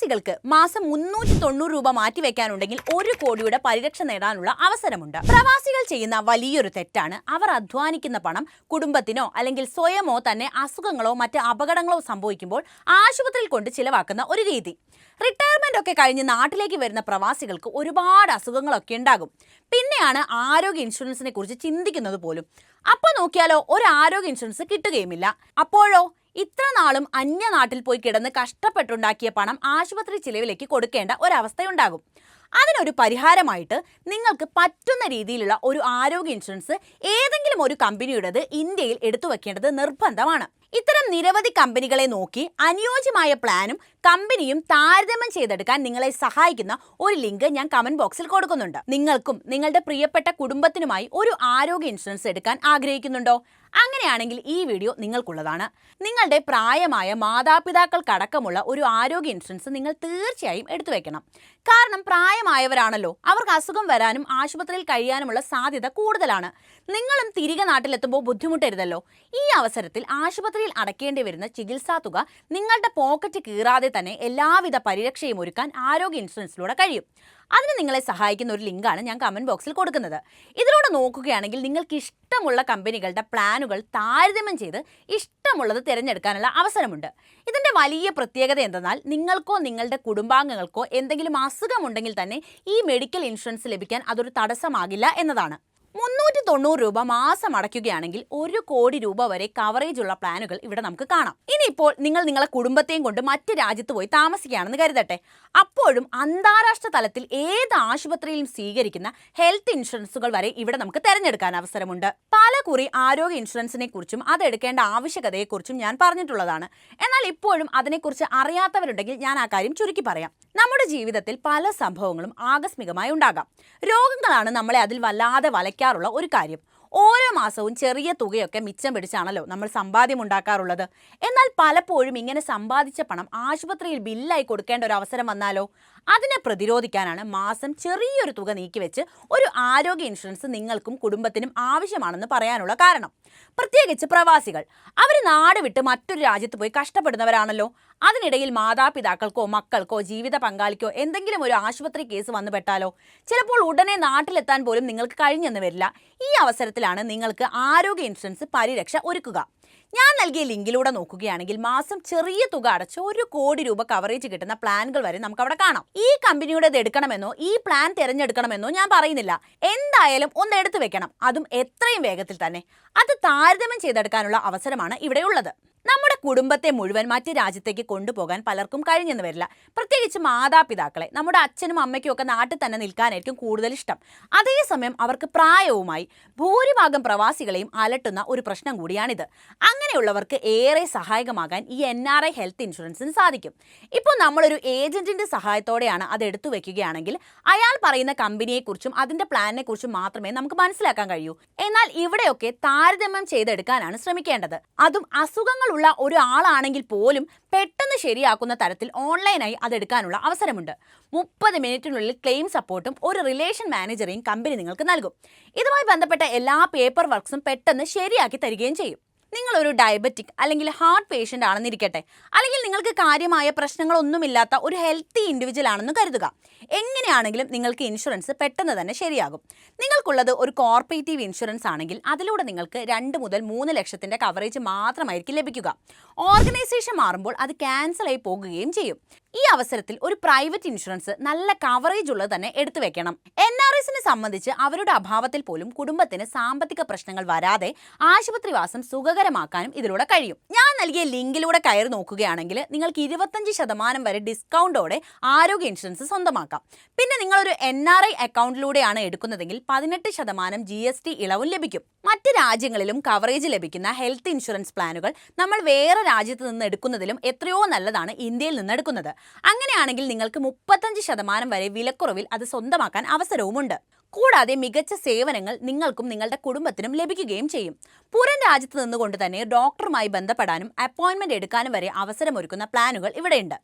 പ്രവാസികൾക്ക് മാസം മുന്നൂറ്റി തൊണ്ണൂറ് രൂപ മാറ്റിവെക്കാനുണ്ടെങ്കിൽ ഒരു കോടിയുടെ പരിരക്ഷ നേടാനുള്ള അവസരമുണ്ട്. പ്രവാസികൾ ചെയ്യുന്ന വലിയൊരു തെറ്റാണ്. അവർ അധ്വാനിക്കുന്ന പണം കുടുംബത്തിനോ അല്ലെങ്കിൽ സ്വയമോ തന്നെ അസുഖങ്ങളോ മറ്റ് അപകടങ്ങളോ സംഭവിക്കുമ്പോൾ ആശുപത്രിയിൽ കൊണ്ട് ചിലവാക്കുന്ന ഒരു രീതി. റിട്ടയർമെന്റ് ഒക്കെ കഴിഞ്ഞ് നാട്ടിലേക്ക് വരുന്ന പ്രവാസികൾക്ക് ഒരുപാട് അസുഖങ്ങളൊക്കെ ഉണ്ടാകും. പിന്നെയാണ് ആരോഗ്യ ഇൻഷുറൻസിനെ കുറിച്ച് ചിന്തിക്കുന്നത് പോലും. അപ്പോൾ നോക്കിയാലോ ഒരു ആരോഗ്യ ഇൻഷുറൻസ് കിട്ടുകയുമില്ല. അപ്പോഴോ? ഇത്ര നാളും അന്യനാട്ടിൽ പോയി കിടന്ന് കഷ്ടപ്പെട്ടുണ്ടാക്കിയ പണം ആശുപത്രി ചിലവിലേക്ക് കൊടുക്കേണ്ട ഒരവസ്ഥയുണ്ടാകും. അതിനൊരു പരിഹാരമായിട്ട് നിങ്ങൾക്ക് പറ്റുന്ന രീതിയിലുള്ള ഒരു ആരോഗ്യ ഇൻഷുറൻസ് ഏതെങ്കിലും ഒരു കമ്പനിയുടേത് ഇന്ത്യയിൽ എടുത്തു വെക്കേണ്ടത് നിർബന്ധമാണ്. ഇത്തരം നിരവധി കമ്പനികളെ നോക്കി അനുയോജ്യമായ പ്ലാനും കമ്പനിയും താരതമ്യം ചെയ്തെടുക്കാൻ നിങ്ങളെ സഹായിക്കുന്ന ഒരു ലിങ്ക് ഞാൻ കമന്റ് ബോക്സിൽ കൊടുക്കുന്നുണ്ട്. നിങ്ങൾക്കും നിങ്ങളുടെ പ്രിയപ്പെട്ട കുടുംബത്തിനുമായി ഒരു ആരോഗ്യ ഇൻഷുറൻസ് എടുക്കാൻ ആഗ്രഹിക്കുന്നുണ്ടോ? അങ്ങനെയാണെങ്കിൽ ഈ വീഡിയോ നിങ്ങൾക്കുള്ളതാണ്. നിങ്ങളുടെ പ്രായമായ മാതാപിതാക്കൾക്കടക്കമുള്ള ഒരു ആരോഗ്യ ഇൻഷുറൻസ് നിങ്ങൾ തീർച്ചയായും എടുത്തു വെക്കണം. കാരണം പ്രായമായവരാണല്ലോ അവർക്ക് അസുഖം വരാനും ആശുപത്രിയിൽ കഴിയാനുമുള്ള സാധ്യത കൂടുതലാണ്. നിങ്ങളും തിരികെ നാട്ടിലെത്തുമ്പോൾ ബുദ്ധിമുട്ടരുതല്ലോ. ഈ അവസരത്തിൽ ആശുപത്രിയിൽ അടയ്ക്കേണ്ടി വരുന്ന ചികിത്സാ തുക നിങ്ങളുടെ പോക്കറ്റ് കീറാതെ തന്നെ എല്ലാവിധ പരിരക്ഷയും ഒരുക്കാൻ ആരോഗ്യ ഇൻഷുറൻസിലൂടെ കഴിയും. അതിന് നിങ്ങളെ സഹായിക്കുന്ന ഒരു ലിങ്കാണ് ഞാൻ കമന്റ് ബോക്സിൽ കൊടുക്കുന്നത്. ഇതിലൂടെ നോക്കുകയാണെങ്കിൽ നിങ്ങൾക്ക് ഇഷ്ടമുള്ള കമ്പനികളുടെ പ്ലാനുകൾ താരതമ്യം ചെയ്ത് ഇഷ്ടമുള്ളത് തിരഞ്ഞെടുക്കാനുള്ള അവസരമുണ്ട്. ഇതിന്റെ വലിയ പ്രത്യേകത എന്തെന്നാൽ നിങ്ങൾക്കോ നിങ്ങളുടെ കുടുംബാംഗങ്ങൾക്കോ എന്തെങ്കിലും അസുഖമുണ്ടെങ്കിൽ തന്നെ ഈ മെഡിക്കൽ ഇൻഷുറൻസ് ലഭിക്കാൻ അതൊരു തടസ്സമാകില്ല എന്നതാണ്. മുന്നൂറ്റി തൊണ്ണൂറ് രൂപ മാസം അടയ്ക്കുകയാണെങ്കിൽ ഒരു കോടി രൂപ വരെ കവറേജ് ഉള്ള പ്ലാനുകൾ ഇവിടെ നമുക്ക് കാണാം. ഇനിയിപ്പോൾ നിങ്ങൾ നിങ്ങളെ കുടുംബത്തെയും കൊണ്ട് മറ്റ് രാജ്യത്ത് പോയി താമസിക്കുകയാണെന്ന് കരുതട്ടെ. അപ്പോഴും അന്താരാഷ്ട്ര തലത്തിൽ ഏത് ആശുപത്രിയിലും സ്വീകരിക്കുന്ന ഹെൽത്ത് ഇൻഷുറൻസുകൾ വരെ ഇവിടെ നമുക്ക് തിരഞ്ഞെടുക്കാൻ അവസരമുണ്ട്. പല കുറി ആരോഗ്യ ഇൻഷുറൻസിനെ കുറിച്ചും അത് എടുക്കേണ്ട ആവശ്യകതയെക്കുറിച്ചും ഞാൻ പറഞ്ഞിട്ടുള്ളതാണ്. എന്നാൽ ഇപ്പോഴും അതിനെക്കുറിച്ച് അറിയാത്തവരുണ്ടെങ്കിൽ ഞാൻ ആ കാര്യം ചുരുക്കി പറയാം. നമ്മുടെ ജീവിതത്തിൽ പല സംഭവങ്ങളും ആകസ്മികമായി ഉണ്ടാകാം. രോഗങ്ങളാണ് നമ്മളെ അതിൽ വല്ലാതെ വലയ്ക്കാറുള്ള ഒരു കാര്യം. ഓരോ മാസവും ചെറിയ തുകയൊക്കെ മിച്ചം പിടിച്ചാണല്ലോ നമ്മൾ സമ്പാദ്യം ഉണ്ടാക്കാറുള്ളത്. എന്നാൽ പലപ്പോഴും ഇങ്ങനെ സമ്പാദിച്ച പണം ആശുപത്രിയിൽ ബില്ലായി കൊടുക്കേണ്ട ഒരു അവസരം വന്നാലോ? അതിനെ പ്രതിരോധിക്കാനാണ് മാസം ചെറിയൊരു തുക നീക്കിവെച്ച് ഒരു ആരോഗ്യ ഇൻഷുറൻസ് നിങ്ങൾക്കും കുടുംബത്തിനും ആവശ്യമാണെന്ന് പറയാനുള്ള കാരണം. പ്രത്യേകിച്ച് പ്രവാസികൾ. അവർ നാട് വിട്ട് മറ്റൊരു രാജ്യത്ത് പോയി കഷ്ടപ്പെടുന്നവരാണല്ലോ. അതിനിടയിൽ മാതാപിതാക്കൾക്കോ മക്കൾക്കോ ജീവിത പങ്കാളിക്കോ എന്തെങ്കിലും ഒരു ആശുപത്രി കേസ് വന്നുപെട്ടാലോ ചിലപ്പോൾ ഉടനെ നാട്ടിലെത്താൻ പോലും നിങ്ങൾക്ക് കഴിഞ്ഞെന്ന് വരില്ല. ഈ അവസരത്തിലാണ് നിങ്ങൾക്ക് ആരോഗ്യ ഇൻഷുറൻസ് പരിരക്ഷ ഒരുക്കുക. ഞാൻ നൽകിയ ലിങ്കിലൂടെ നോക്കുകയാണെങ്കിൽ മാസം ചെറിയ തുക അടച്ച് ഒരു കോടി രൂപ കവറേജ് കിട്ടുന്ന പ്ലാനുകൾ വരെ നമുക്ക് അവിടെ കാണാം. ഈ കമ്പനിയുടേത് എടുക്കണമെന്നോ ഈ പ്ലാൻ തിരഞ്ഞെടുക്കണമെന്നോ ഞാൻ പറയുന്നില്ല. എന്തായാലും ഒന്ന് എടുത്തു വെക്കണം. അതും എത്രയും വേഗത്തിൽ തന്നെ. അത് താരതമ്യം ചെയ്തെടുക്കാനുള്ള അവസരമാണ് ഇവിടെയുള്ളത് നമ്മുടെ കുടുംബത്തെ മുഴുവൻ മറ്റ് രാജ്യത്തേക്ക് കൊണ്ടുപോകാൻ പലർക്കും കഴിഞ്ഞെന്ന് വരില്ല. പ്രത്യേകിച്ച് മാതാപിതാക്കളെ. നമ്മുടെ അച്ഛനും അമ്മയ്ക്കും ഒക്കെ നാട്ടിൽ തന്നെ നിൽക്കാനായിരിക്കും കൂടുതൽ ഇഷ്ടം. അതേസമയം അവർക്ക് പ്രായവുമായി ഭൂരിഭാഗം പ്രവാസികളെയും അലട്ടുന്ന ഒരു പ്രശ്നം കൂടിയാണിത്. അങ്ങനെയുള്ളവർക്ക് ഏറെ സഹായകമാകാൻ ഈ എൻ ആർ ഐ ഹെൽത്ത് ഇൻഷുറൻസിന് സാധിക്കും. ഇപ്പോൾ നമ്മളൊരു ഏജന്റിന്റെ സഹായത്തോടെയാണ് അത് എടുത്തു വെക്കുകയാണെങ്കിൽ അയാൾ പറയുന്ന കമ്പനിയെക്കുറിച്ചും അതിന്റെ പ്ലാനിനെ കുറിച്ചും മാത്രമേ നമുക്ക് മനസ്സിലാക്കാൻ കഴിയൂ. എന്നാൽ ഇവിടെയൊക്കെ താരതമ്യം ചെയ്തെടുക്കാനാണ് ശ്രമിക്കേണ്ടത്. അതും അസുഖങ്ങളുള്ള ഒരു ആളാണെങ്കിൽ പോലും പെട്ടെന്ന് ശരിയാക്കുന്ന തരത്തിൽ ഓൺലൈനായി അതെടുക്കാനുള്ള അവസരമുണ്ട്. മുപ്പത് മിനിറ്റിനുള്ളിൽ ക്ലെയിം സപ്പോർട്ടും ഒരു റിലേഷൻ മാനേജറെയും കമ്പനി നിങ്ങൾക്ക് നൽകും. ഇതുമായി ബന്ധപ്പെട്ട എല്ലാ പേപ്പർ വർക്ക്സും പെട്ടെന്ന് ശരിയാക്കി തരികയും ചെയ്യും. നിങ്ങൾ ഒരു ഡയബറ്റിക് അല്ലെങ്കിൽ ഹാർട്ട് പേഷ്യന്റ് ആണെന്നിരിക്കട്ടെ. അല്ലെങ്കിൽ നിങ്ങൾക്ക് കാര്യമായ പ്രശ്നങ്ങളൊന്നുമില്ലാത്ത ഒരു ഹെൽത്തി ഇൻഡിവിജ്വൽ ആണെന്ന് കരുതുക. എങ്ങനെയാണെങ്കിലും നിങ്ങൾക്ക് ഇൻഷുറൻസ് പെട്ടെന്ന് തന്നെ ശരിയാകും. നിങ്ങൾക്കുള്ളത് ഒരു കോർപ്പറേറ്റീവ് ഇൻഷുറൻസ് ആണെങ്കിൽ അതിലൂടെ നിങ്ങൾക്ക് രണ്ട് മുതൽ മൂന്ന് ലക്ഷത്തിന്റെ കവറേജ് മാത്രമായിരിക്കും ലഭിക്കുക. ഓർഗനൈസേഷൻ മാറുമ്പോൾ അത് ക്യാൻസൽ ആയി പോകുകയും ചെയ്യും. ഈ അവസരത്തിൽ ഒരു പ്രൈവറ്റ് ഇൻഷുറൻസ് നല്ല കവറേജ് ഉള്ളത് തന്നെ എടുത്തു വെക്കണം. എൻ ആർ എസിനെ സംബന്ധിച്ച് അവരുടെ അഭാവത്തിൽ പോലും കുടുംബത്തിന് സാമ്പത്തിക പ്രശ്നങ്ങൾ വരാതെ ആശുപത്രിവാസം സുഖകരമാക്കാനും ഇതിലൂടെ കഴിയും. ഞാൻ നൽകിയ ലിങ്കിലൂടെ കയറി നോക്കുകയാണെങ്കിൽ നിങ്ങൾക്ക് ഇരുപത്തഞ്ച് ശതമാനം വരെ ഡിസ്കൗണ്ടോടെ ആരോഗ്യ ഇൻഷുറൻസ് സ്വന്തമാക്കാം. പിന്നെ നിങ്ങളൊരു എൻ ആർ ഐ അക്കൗണ്ടിലൂടെയാണ് എടുക്കുന്നതെങ്കിൽ പതിനെട്ട് ശതമാനം ജി എസ് ടി ഇളവും ലഭിക്കും. മറ്റ് രാജ്യങ്ങളിലും കവറേജ് ലഭിക്കുന്ന ഹെൽത്ത് ഇൻഷുറൻസ് പ്ലാനുകൾ നമ്മൾ വേറെ രാജ്യത്ത് നിന്ന് എടുക്കുന്നതിലും എത്രയോ നല്ലതാണ് ഇന്ത്യയിൽ നിന്ന് എടുക്കുന്നത്. അങ്ങനെയാണെങ്കിൽ നിങ്ങൾക്ക് മുപ്പത്തഞ്ച് ശതമാനം വരെ വിലക്കുറവിൽ അത് സ്വന്തമാക്കാൻ അവസരവുമുണ്ട്. കൂടാതെ മികച്ച സേവനങ്ങൾ നിങ്ങൾക്കും നിങ്ങളുടെ കുടുംബത്തിനും ലഭിക്കുകയും ചെയ്യും. പുറം രാജ്യത്ത് നിന്നുകൊണ്ട് തന്നെ ഡോക്ടറുമായി ബന്ധപ്പെടാനും അപ്പോയിന്റ്മെന്റ് എടുക്കാനും വരെ അവസരമൊരുക്കുന്ന പ്ലാനുകൾ ഇവിടെയുണ്ട്.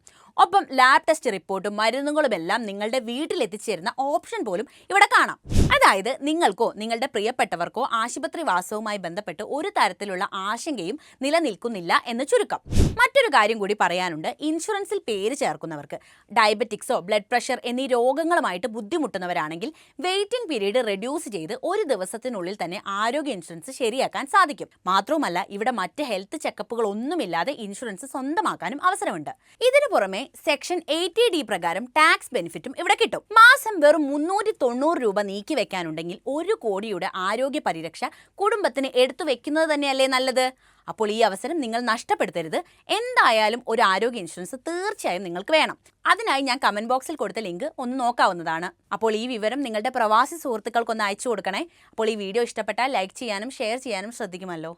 ഒപ്പം ലാബ് ടെസ്റ്റ് റിപ്പോർട്ടും മരുന്നുകളും എല്ലാം നിങ്ങളുടെ വീട്ടിൽ എത്തിച്ചേരുന്ന ഓപ്ഷൻ പോലും ഇവിടെ കാണാം. അതായത് നിങ്ങൾക്കോ നിങ്ങളുടെ പ്രിയപ്പെട്ടവർക്കോ ആശുപത്രി വാസവുമായി ബന്ധപ്പെട്ട് ഒരു തരത്തിലുള്ള ആശങ്കയും നിലനിൽക്കുന്നില്ല എന്ന് ചുരുക്കം. മറ്റൊരു കാര്യം കൂടി പറയാനുണ്ട്. ഇൻഷുറൻസിൽ പേര് ചേർക്കുന്നവർക്ക് ഡയബറ്റിക്സോ ബ്ലഡ് പ്രഷർ എന്നീ രോഗങ്ങളുമായിട്ട് ബുദ്ധിമുട്ടുന്നവരാണെങ്കിൽ വെയിറ്റിംഗ് പീരീഡ് റെഡ്യൂസ് ചെയ്ത് ഒരു ദിവസത്തിനുള്ളിൽ തന്നെ ആരോഗ്യ ഇൻഷുറൻസ് ശരിയാക്കാൻ സാധിക്കും. മാത്രവുമല്ല ഇവിടെ മറ്റ് ഹെൽത്ത് ചെക്കപ്പുകൾ ഒന്നുമില്ലാതെ ഇൻഷുറൻസ് സ്വന്തമാക്കാനും അവസരമുണ്ട്. ഇതിനു പുറമെ സെക്ഷൻ എയ്റ്റി ഡി പ്രകാരം ടാക്സ് ബെനിഫിറ്റും ഇവിടെ കിട്ടും. മാസം വെറും മുന്നൂറ്റി തൊണ്ണൂറ് രൂപ നീക്കി വെക്കാനുണ്ടെങ്കിൽ ഒരു കോടിയുടെ ആരോഗ്യ പരിരക്ഷ കുടുംബത്തിന് എടുത്തു വെക്കുന്നത് തന്നെയല്ലേ നല്ലത്? അപ്പോൾ ഈ അവസരം നിങ്ങൾ നഷ്ടപ്പെടുത്തരുത്. എന്തായാലും ഒരു ആരോഗ്യ ഇൻഷുറൻസ് തീർച്ചയായും നിങ്ങൾക്ക് വേണം. അതിനായി ഞാൻ കമന്റ് ബോക്സിൽ കൊടുത്ത ലിങ്ക് ഒന്ന് നോക്കാവുന്നതാണ്. അപ്പോൾ ഈ വിവരം നിങ്ങളുടെ പ്രവാസി സുഹൃത്തുക്കൾക്കൊന്ന് അയച്ചു കൊടുക്കണേ. അപ്പോൾ ഈ വീഡിയോ ഇഷ്ടപ്പെട്ടാൽ ലൈക്ക് ചെയ്യാനും ഷെയർ ചെയ്യാനും ശ്രദ്ധിക്കുമല്ലോ.